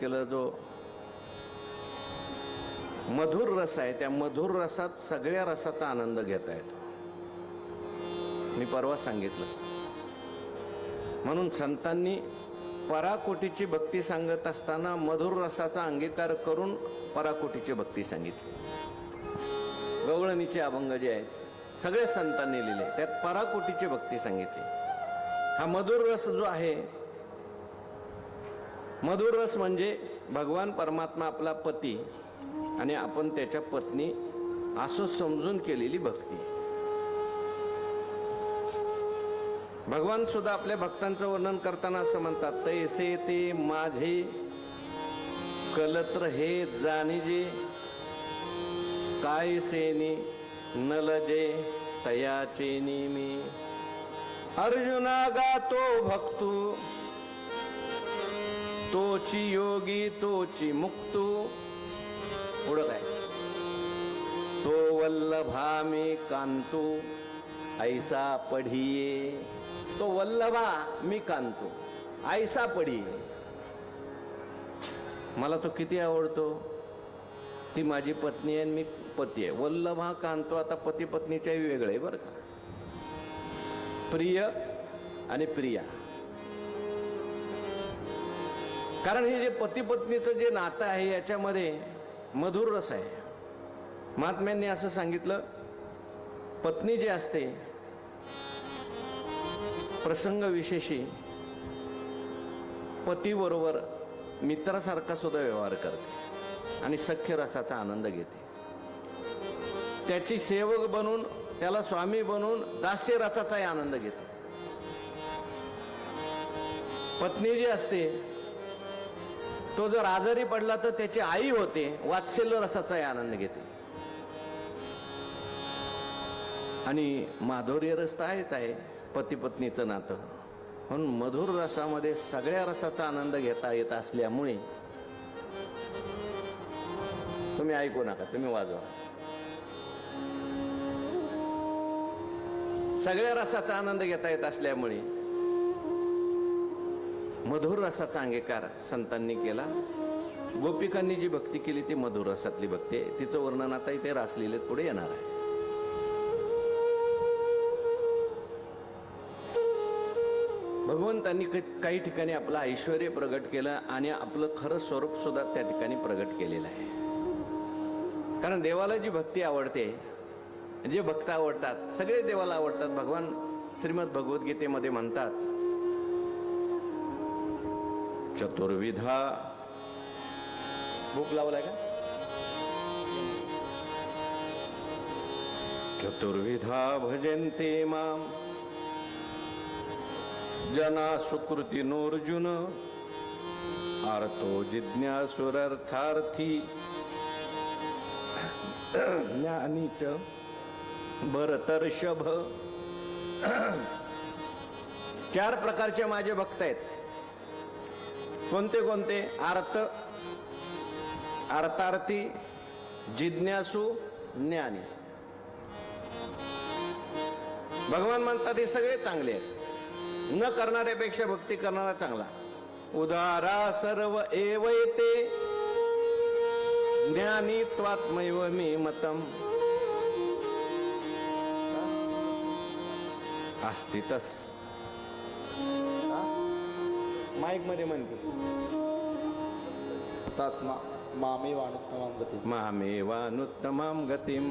केलं जो मधुर रस आहे त्या मधुर रसात सगळ्या रसाचा आनंद घेता येतो. मी परवा सांगितलं. म्हणून संतांनी पराकोटीची भक्ती सांगत असताना मधुर रसाचा अंगीकार करून पराकोटीची भक्ती सांगितली. गवळणीचे अभंग जे आहेत सगळे संतांनी लिहिले. त्यात पराकोटीची भक्ती सांगितली. हा मधुर रस जो आहे मधुर रस म्हणजे भगवान परमात्मा आपला पती आणि आपण त्याच्या पत्नी असं समजून केलेली भक्ती. भगवान सुद्धा आपल्या भक्तांचं वर्णन करताना असं म्हणतात तैसे ते माझे कलत्र हे जाणीजे काय सेनी नलजे तयाचे मी अर्जुना गातो भक्तू तोची योगी तोची मुक्तू. पुढं काय तो वल्लभा मी कांतो. ऐसा पढिये. तो वल्लभा मी कांतो. ऐसा पढिये. मला तो किती आवडतो? ती माझी पत्नी आहे आणि मी पती आहे. वल्लभा कांतो आता पती पत्नीच्याही वेगळं आहे बरं का. प्रिय आणि प्रिया. कारण हे जे पती पत्नीचं जे नातं आहे याच्यामध्ये मधुर रस आहे. महात्म्यांनी असं सांगितलं पत्नी जी असते प्रसंग विशेषी पतीबरोबर मित्रासारखा सुद्धा व्यवहार करते आणि सख्य रसाचा आनंद घेते. त्याची सेवक बनून त्याला स्वामी बनून दास्य रसाचाही आनंद घेते. पत्नी जी असते तो जर आजारी पडला तर त्याची आई होते वात्सल्य रसाचाही आनंद घेते. आणि माधुर्य रस तर आहेच आहे पती पत्नीचं नातं. म्हणून मधुर रसामध्ये सगळ्या रसाचा आनंद घेता येत असल्यामुळे तुम्ही ऐकू नका तुम्ही वाजवा. सगळ्या रसाचा आनंद घेता येत असल्यामुळे मधुर रसाचा अंगीकार संतांनी केला. गोपिकांनी जी भक्ती केली ती मधुर रसातली भक्ती आहे. तिचं वर्णन आता इथे रासलीलेत पुढे येणार आहे. भगवंतांनी काही ठिकाणी आपलं ऐश्वर प्रगट केलं आणि आपलं खरं स्वरूप सुद्धा त्या ठिकाणी प्रगट केलेलं आहे. कारण देवाला जी भक्ती आवडते जे भक्त आवडतात सगळे देवाला आवडतात. भगवान श्रीमद भगवद्गीतेमध्ये म्हणतात चतुर्विधा. भूक लावलाय का? चतुर्विधा भजन्ते माम. जना सुकृती नोर्जुन. आर्तो जिज्ञासुरर्थार्थी. ज्ञानीच भरतर्षभ. चार प्रकारचे माझे भक्त आहेत. कोणते कोणते? अर्थ अर्थार्थी जिज्ञासू ज्ञानी. भगवान म्हणतात हे सगळे चांगले आहेत. न करणाऱ्यापेक्षा भक्ती करणारा चांगला. उदारा सर्व एवैते ज्ञानी त्वात्मैव मी मतम. अस्तितस माईकमध्ये म्हणते तात्मा मामे वाणुत्तमां गती मामेवानुत्तमाम गतीम.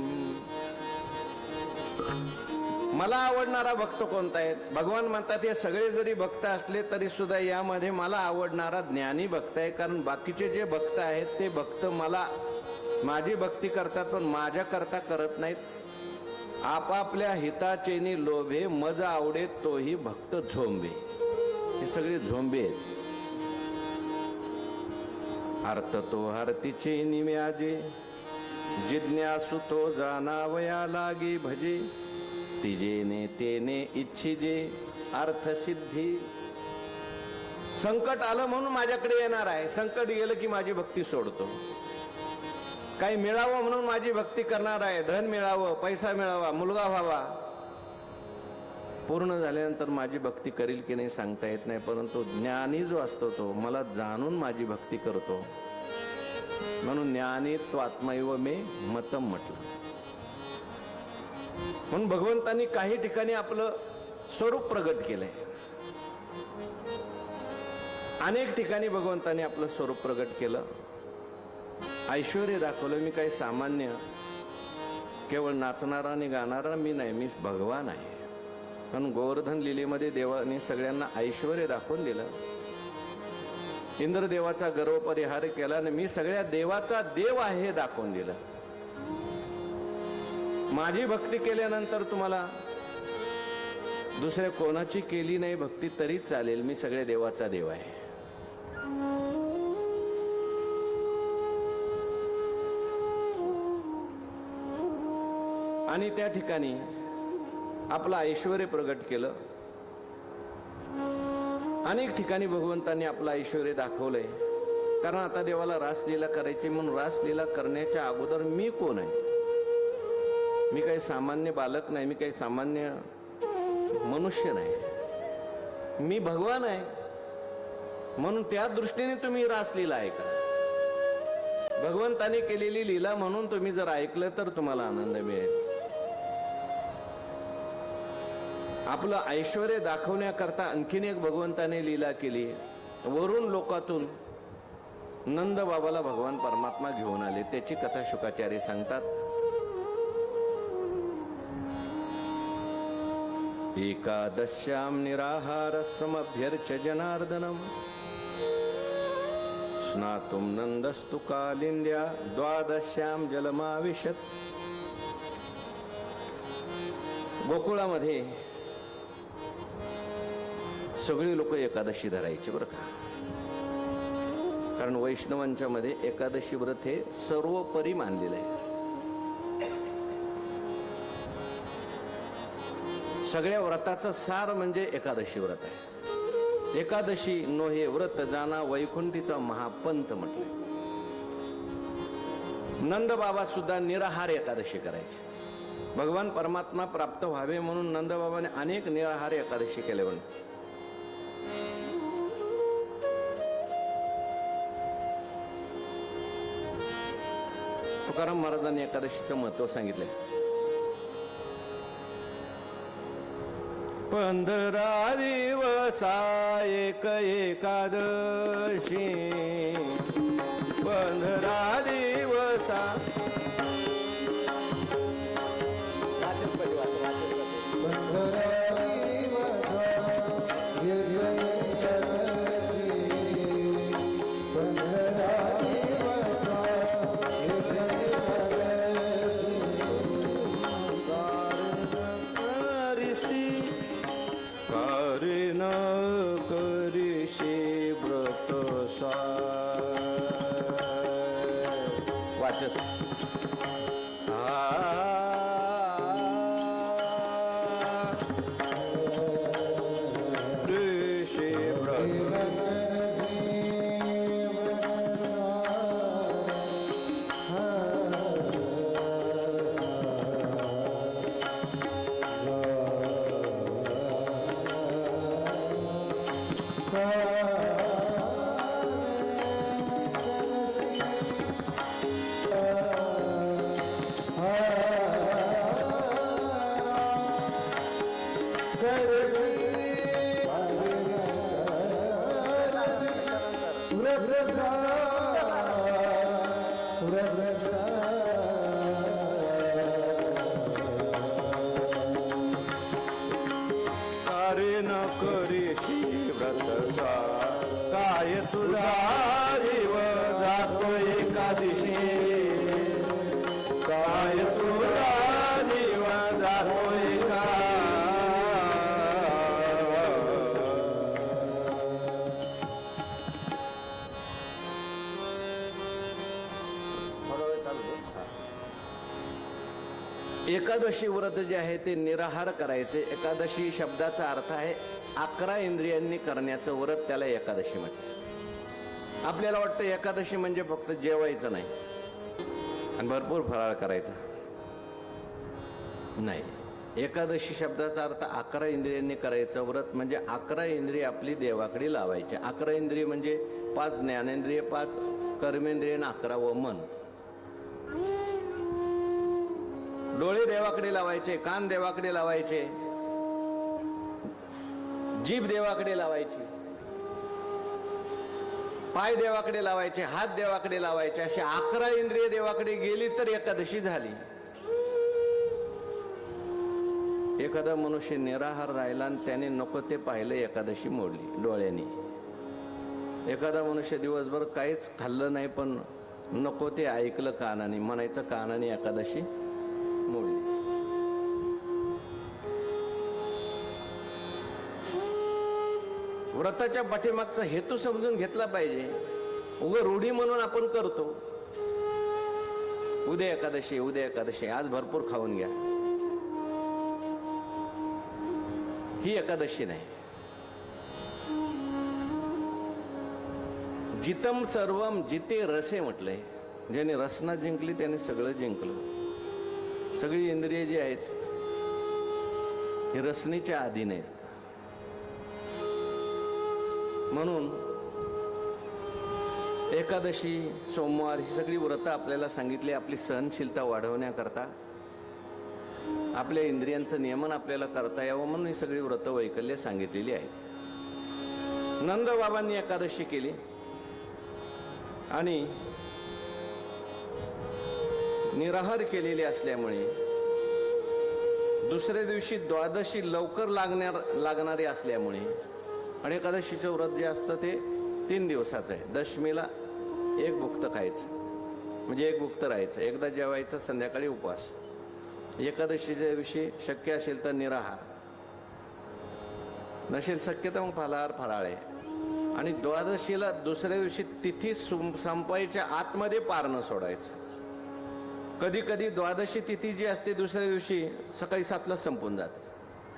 मला आवडणारा भक्त कोणता आहे? भगवान म्हणतात हे सगळे जरी भक्त असले तरी सुद्धा यामध्ये मला आवडणारा ज्ञानी भक्त आहे. कारण बाकीचे जे भक्त आहेत ते भक्त मला माझी भक्ती करतात पण माझ्या करता करत नाहीत. आपापल्या हिताचेनी लोभे मज आवडे तोही भक्त झोंबे. हे सगळे झोंबे आहेत. अर्थ तो हरतीचे निम्याजे जिज्ञासु तो जाणावया लागे भजे. तिजेने तेने इच्छिजे अर्थसिद्धी संकट आलं म्हणून माझ्याकडे येणार आहे. संकट गेलं की माझी भक्ती सोडतो. काही मिळावं म्हणून माझी भक्ती करणार आहे. धन मिळावं पैसा मिळावा मुलगा व्हावा. पूर्ण झाल्यानंतर माझी भक्ती करील की नाही सांगता येत नाही परंतु ज्ञानी जो असतो तो मला जाणून माझी भक्ती करतो. म्हणून ज्ञानी तो आत्मैव मे मतम म्हटलं. म्हणून भगवंतांनी काही ठिकाणी आपलं स्वरूप प्रगट केलंय. अनेक ठिकाणी भगवंतांनी आपलं स्वरूप प्रगट केलं. ऐश्वर दाखवलं मी काही सामान्य केवळ नाचणारा आणि गाणारा मी नाही मी भगवान आहे. कारण गोवर्धन लिलेमध्ये देवाने सगळ्यांना ऐश्वर दाखवून दिलं. इंद्रदेवाचा गर्व परिहार केला आणि मी सगळ्या देवाचा देव आहे हे दाखवून दिलं. माझी भक्ती केल्यानंतर तुम्हाला दुसऱ्या कोणाची केली नाही भक्ती तरी चालेल मी सगळ्या देवाचा देव आहे. आणि त्या ठिकाणी आपलं ऐश्वर प्रगट केलं. अनेक ठिकाणी भगवंतांनी आपलं ऐश्वर दाखवलंय. कारण आता देवाला रासलीला करायची म्हणून रासलीला करण्याच्या अगोदर मी कोण आहे? मी काही सामान्य बालक नाही मी काही सामान्य मनुष्य नाही. मी भगवान आहे. म्हणून त्या दृष्टीने तुम्ही रासलीला ऐका. भगवंताने केलेली लीला म्हणून तुम्ही जर ऐकलं तर तुम्हाला आनंद मिळेल. आपलं ऐश्वर दाखवण्याकरता आणखीन एक भगवंताने लीला केली. वरून लोकातून नंद बाबाला भगवान परमात्मा घेऊन आले. त्याची कथा शुकाचार्य सांगतात. एकादश्याम निराहार समभ्यर्च जनार्दनम। स्नातुम नंदस्तु कालिंद्या द्वादश्याम जलमाविशत। गोकुळामध्ये सगळी लोक एकादशी धरायची बरं का? कारण वैष्णवांच्या मध्ये एकादशी व्रत हे सर्वोपरी मानलेलं आहे. सगळ्या व्रताचं सार म्हणजे एकादशी व्रत आहे. एकादशी नो हे व्रत जाना वैकुंठीचा महापंथ म्हटलं नंदबाबा सुद्धा निराहार एकादशी करायचे. भगवान परमात्मा प्राप्त व्हावे म्हणून नंदबाबाने अनेक निराहार एकादशी केले म्हणून. तुकाराम महाराजांनी एकादशीचं महत्त्व सांगितलंय पंधरा दिवसा एक एकादशी. पंधरा दिवसा रज़ा एकादशी व्रत जे आहे ते निराहार करायचे. एकादशी शब्दाचा अर्थ आहे अकरा इंद्रियांनी करण्याचं व्रत त्याला एकादशी म्हणते आपल्याला वाटतं एकादशी म्हणजे फक्त जेवायचं नाही. आणि भरपूर फराळ करायचा. नाही. एकादशी शब्दाचा अर्थ अकरा इंद्रियांनी करायचं व्रत म्हणजे अकरा इंद्रिय आपली देवाकडे लावायची. अकरा इंद्रिय म्हणजे पाच ज्ञानेंद्रिय पाच कर्मेंद्रिय आणि अकरा व मन डोळे देवाकडे लावायचे कान देवाकडे लावायचे जीभ देवाकडे लावायची पाय देवाकडे लावायचे हात देवाकडे लावायचे अशी अकरा इंद्रिय देवाकडे गेली तर एकादशी झाली. एखादा मनुष्य निराहार राहिला आणि त्याने नको ते पाहिलं एकादशी मोडली डोळ्यांनी. एखादा मनुष्य दिवसभर काहीच खाल्लं नाही पण नको ते ऐकलं कानाने म्हणायचं कानाने एकादशी मोडली. व्रताच्या पाठीमागचा हेतू समजून घेतला पाहिजे. उग रूढी म्हणून आपण करतो. उद्या एकादशी उद्या एकादशी आज भरपूर खाऊन घ्या. ही एकादशी नाही. जितम सर्वम जिते रसे म्हटलंय. ज्याने रसना जिंकली त्याने सगळं जिंकलं. सगळी इंद्रिय जी आहेत हे रचनेच्या अधीन आहेत. म्हणून एकादशी सोमवार ही सगळी व्रतं आपल्याला सांगितली आपली सहनशीलता वाढवण्याकरता आपल्या इंद्रियांचं नियमन आपल्याला करता यावं म्हणून ही सगळी व्रतं वैकल्य सांगितलेली आहेत. नंदबाबांनी एकादशी केली आणि निराहार केलेली असल्यामुळे दुसऱ्या दिवशी द्वादशी लवकर लागणार लागणारी असल्यामुळे आणि एकादशीचं व्रत जे असतं ते तीन दिवसाचं आहे. दशमीला एक भुक्त खायचं. म्हणजे एक भुक्त राहायचं. एकदा जेवायचं संध्याकाळी उपवास. एकादशीच्या दिवशी शक्य असेल तर निराहार. नसेल शक्य तर मग फलाहार फराळे. आणि द्वादशीला दुसऱ्या दिवशी तिथी सुं- संपायच्या आतमध्ये पारणं सोडायचं. कधी कधी द्वादशी तिथी जी असते दुसऱ्या दिवशी सकाळी सातला संपून जाते.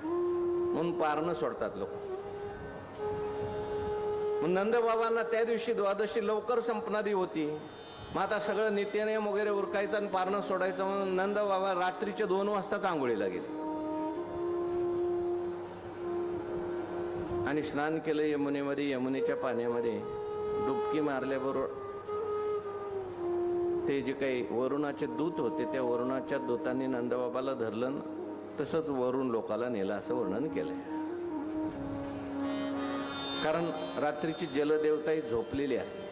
म्हणून पारणं सोडतात लोक. मग नंदबाबांना त्या दिवशी द्वादशी लवकर संपणारी होती. मग आता सगळं नित्यनियम वगैरे उरकायचं आणि पारणं सोडायचं म्हणून नंदबाबा रात्रीचे दोन वाजताच आंघोळीला गेले. आणि स्नान केलं यमुनेमध्ये यमुनेच्या पाण्यामध्ये डुबकी मारल्याबरोबर ते जे काही वरुणाचे दूत होते त्या वरुणाच्या दूतांनी नंदबाबाला धरलं तसंच वरुण लोकाला नेलं असं वर्णन केलंय. कारण रात्रीची जलदेवता ही झोपलेली असते.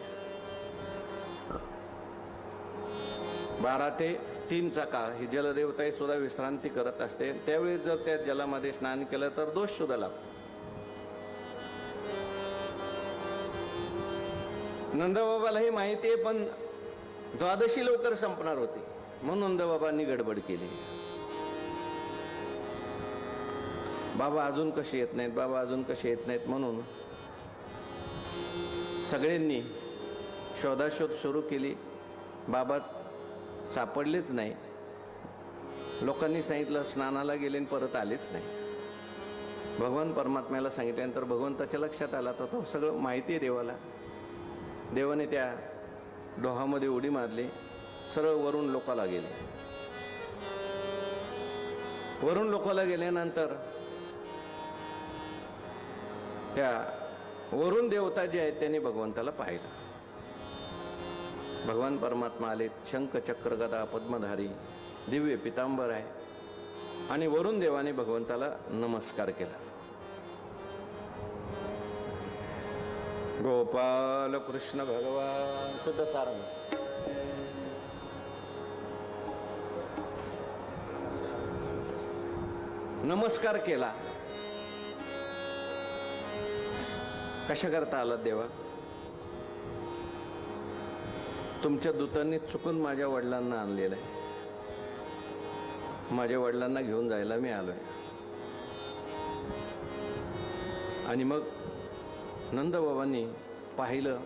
बारा ते तीनचा काळ ही जलदेवता ही सुद्धा विश्रांती करत असते. त्यावेळी जर त्या जलामध्ये स्नान केलं तर दोष सुद्धा लागतो. नंदबाबालाही माहिती आहे पण द्वादशी लवकर संपणार होती. म्हणून नंदबाबांनी गडबड केली. बाबा अजून कसे येत नाहीत? बाबा अजून कसे येत नाहीत? म्हणून सगळ्यांनी शोधाशोध सुरू केली. बाबा सापडलेच नाही. लोकांनी सांगितलं स्नानाला गेले आणि परत आलेच नाही. भगवान परमात्म्याला सांगितल्यानंतर भगवंताच्या लक्षात आला तर तो सगळं माहिती आहे देवाला. देवाने त्या डोहामध्ये उडी मारली सरळ वरून लोकाला गेले. वरून लोकाला गेल्यानंतर त्या वरून देवता जे आहेत त्यांनी भगवंताला पाहिलं. भगवान परमात्मा आले शंख चक्र गदा पद्मधारी दिव्य पितांबर आहे. आणि वरून देवाने भगवंताला नमस्कार केला. गोपाल कृष्ण भगवान शुद्ध सारंग. नमस्कार केला. कशा करता आलात देवा? तुमच्या दूतांनी चुकून माझ्या वडिलांना आणलेलं आहे. माझ्या वडिलांना घेऊन जायला मी आलोय. आणि मग नंदबाबांनी पाहिलं.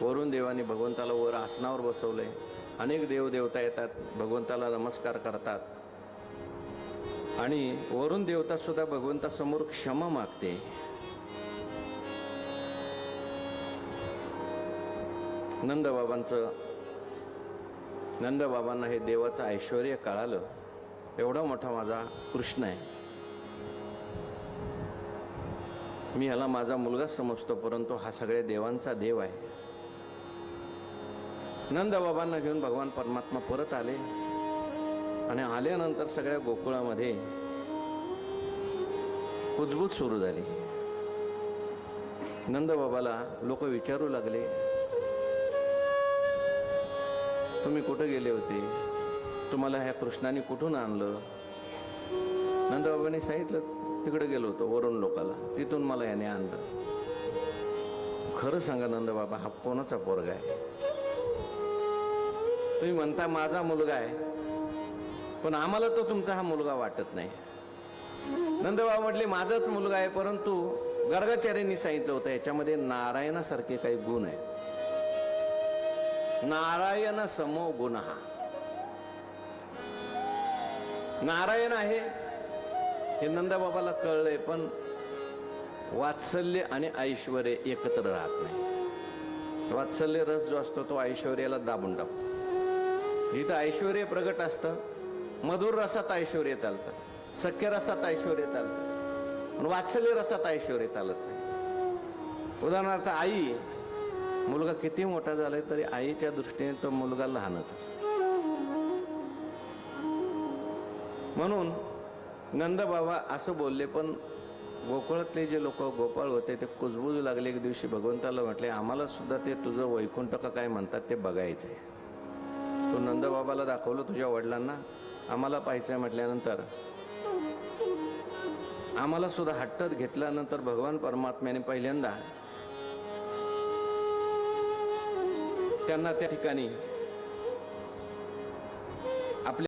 वरून देवाने भगवंताला वर आसनावर बसवलंय. अनेक देवदेवता येतात भगवंताला नमस्कार करतात. आणि वरून देवता सुद्धा भगवंतासमोर क्षमा मागते. नंदबाबांचं नंदबाबांना हे देवाचं ऐश्वर कळालं. एवढा मोठा माझा कृष्ण आहे. मी ह्याला माझा मुलगा समजतो परंतु हा सगळ्या देवांचा देव आहे. नंदबाबांना घेऊन भगवान परमात्मा परत आले आणि आल्यानंतर सगळ्या गोकुळामध्ये कुजबूज सुरू झाली. नंदबाबाला लोक विचारू लागले तुम्ही कुठं गेले होते? तुम्हाला ह्या कृष्णाने कुठून आणलं? नंदबाबांनी सांगितलं तिकडे गेलो होतो वरून लोकाला. तिथून मला याने आणलं. खरं सांगा नंद बाबा हा कोणाचा पोरगा आहे? तुम्ही म्हणता माझा मुलगा आहे पण आम्हाला तो तुमचा हा मुलगा वाटत नाही. नंदबाबा म्हटले माझाच मुलगा आहे परंतु गर्गाचार्यांनी सांगितलं होतं याच्यामध्ये नारायणासारखे काही गुण आहे नारायण समो गुण. हा नारायण आहे हे नंदाबाबाला कळलंय पण वात्सल्य आणि ऐश्वर एकत्र राहत नाही. वात्सल्य रस जो असतो तो ऐश्वर्याला दाबून टाकतो. इथं ऐश्वर प्रगट असतं मधुर रसात ऐश्वर चालतं सख्य रसात ऐश्वर चालतं पण वात्सल्य रसात ऐश्वर चालत नाही. उदाहरणार्थ आई मुलगा किती मोठा झालाय तरी आईच्या दृष्टीने तो मुलगा लहानच असतो. म्हणून नंदबाबा असं बोलले पण गोकुळातले जे लोक गोपाळ होते ते कुजबूज लागले एक दिवशी. भगवंताला म्हटले आम्हाला सुद्धा ते तुझं वैकुंठ का काय म्हणतात ते बघायचं आहे. तो नंदबाबाला दाखवलं तुझ्या वडिलांना आम्हाला पाहायचंय म्हटल्यानंतर आम्हाला सुद्धा हट्टात घेतल्यानंतर भगवान परमात्म्याने पहिल्यांदा त्यांना त्या ठिकाणी